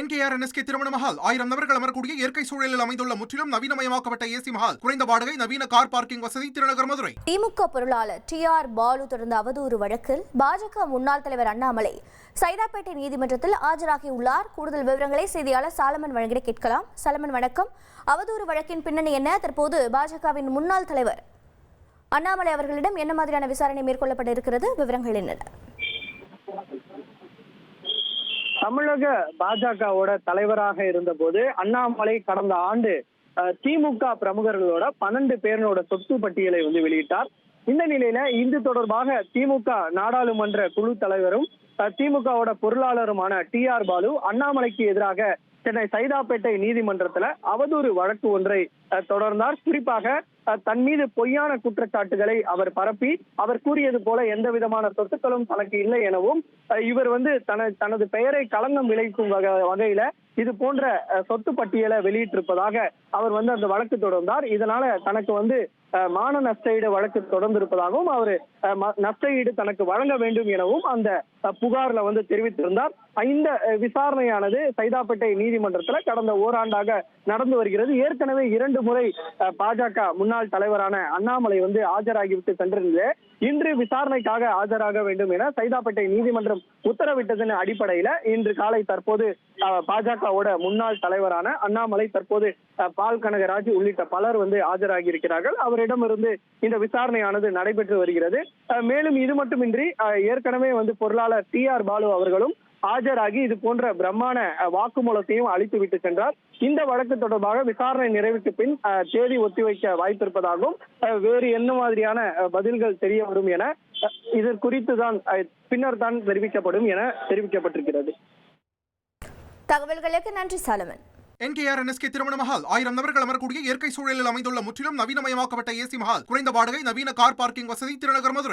NKR NSK திருமண மஹால். ஆயிரம் நபர்கள் அமரக்கூடிய இயற்கை சூழலில் அமைந்துள்ள முற்றிலும் நவீனமயமாக்கப்பட்ட ஏசி மஹால். குறைந்த வாடகை நவீன கார் பார்க்கிங் வசதி திருநகர் மதுரை. திமுக பொருளாளர் டி ஆர் பாலு தொடர்ந்த அவதூறு வழக்கில் பாஜக முன்னாள் தலைவர் அண்ணாமலை. சைதாப்பேட்டை நீதிமன்றத்தில் ஆஜராகியுள்ளார். கூடுதல் விவரங்களை செய்தியாளர் சாலமன் வழங்கிட கேட்கலாம். சாலமன் வணக்கம். அவதூறு வழக்கின் பின்னணி என்ன? தற்போது பாஜகவின் முன்னாள் தலைவர் அண்ணாமலை அவர்களிடம் என்ன மாதிரியான விசாரணை மேற்கொள்ளப்பட இருக்கிறது விவரங்கள் என்னென்ன? தமிழக பாஜகவோட தலைவராக இருந்தபோது அண்ணாமலை கடந்த ஆண்டு திமுக பிரமுகர்களோட பன்னெண்டு பேரோட சொத்து பட்டியலை வந்து வெளியிட்டார். இந்த நிலையில இது தொடர்பாக திமுக நாடாளுமன்ற குழு தலைவரும் அஹ், திமுகவோட பொருளாளருமான டி ஆர் பாலு அண்ணாமலைக்கு எதிராக சென்னை சைதாப்பேட்டை நீதிமன்றத்துல அவதூறு வழக்கு ஒன்றை தொடர்ந்தார். குறிப்பாக தன் மீது பொய்யான குற்றச்சாட்டுகளை அவர் பரப்பி அவர் கூறியது போல எந்த விதமான சொத்துக்களும் தனக்கு இல்லை எனவும் இவர் வந்து தன தனது பெயரை களங்கம் விளைவிக்கும் வகையில இது போன்ற சொத்து பட்டியலை வெளியிட்டிருப்பதாக அவர் வந்து அந்த வழக்கு தொடர்ந்தார். இதனால தனக்கு வந்து மான நஷ்டஈடு வழக்கு தொடர்ந்திருப்பதாகவும் அவர் நஷ்டஈடு தனக்கு வழங்க வேண்டும் எனவும் அந்த புகார்ல வந்து தெரிவித்திருந்தார். இந்த விசாரணையானது சைதாப்பேட்டை நீதிமன்றத்துல கடந்த ஓராண்டாக நடந்து வருகிறது. ஏற்கனவே இரண்டு முறை பாஜக முன்னாள் முன்னாள் தலைவரான அண்ணாமலை வந்து ஆஜராகிவிட்டு சென்றிருந்தது இன்று விசாரணைக்காக ஆஜராக வேண்டும் என சைதாப்பேட்டை நீதிமன்றம் உத்தரவிட்டதன் அடிப்படையில இன்று காலை தற்போது பாஜகவோட முன்னாள் தலைவரான அண்ணாமலை தற்போது பால் கனகராஜ் உள்ளிட்ட பலர் வந்து ஆஜராகி இருக்கிறார்கள் அவரிடமிருந்து இந்த விசாரணையானது நடைபெற்று வருகிறது. மேலும் இது மட்டுமின்றி ஏற்கனவே வந்து பொருளாளர் டி ஆர் பாலு அவர்களும் ஆஜராகி இது போன்ற பிரம்மாண அஹ், வாக்குமூலத்தையும் அளித்து விட்டு சென்றார். இந்த வழக்கு தொடர்பாக விசாரணை நிறைவுக்கு பின் தேதி ஒத்திவைக்க வாய்ப்பிருப்பதாகவும் வேறு என்ன மாதிரியான பதில்கள் தெரிய வரும் என இது குறித்து தான் பின்னர் தான் தெரிவிக்கப்படும் என தெரிவிக்கப்பட்டிருக்கிறது. தகவல்களுக்கு நன்றி சாலமன். என்கேஆர் என்எஸ்கே திருமண மஹால் ஆயிரம் நபர்கள் அமரக்கூடிய இயற்கை சூழலில் அமைந்துள்ள முற்றிலும் நவீனமயமாக்கப்பட்ட ஏசி மஹால் குறைந்த வாடகை நவீன கார் பார்க்கிங் வசதி திருநகர் மதுரை.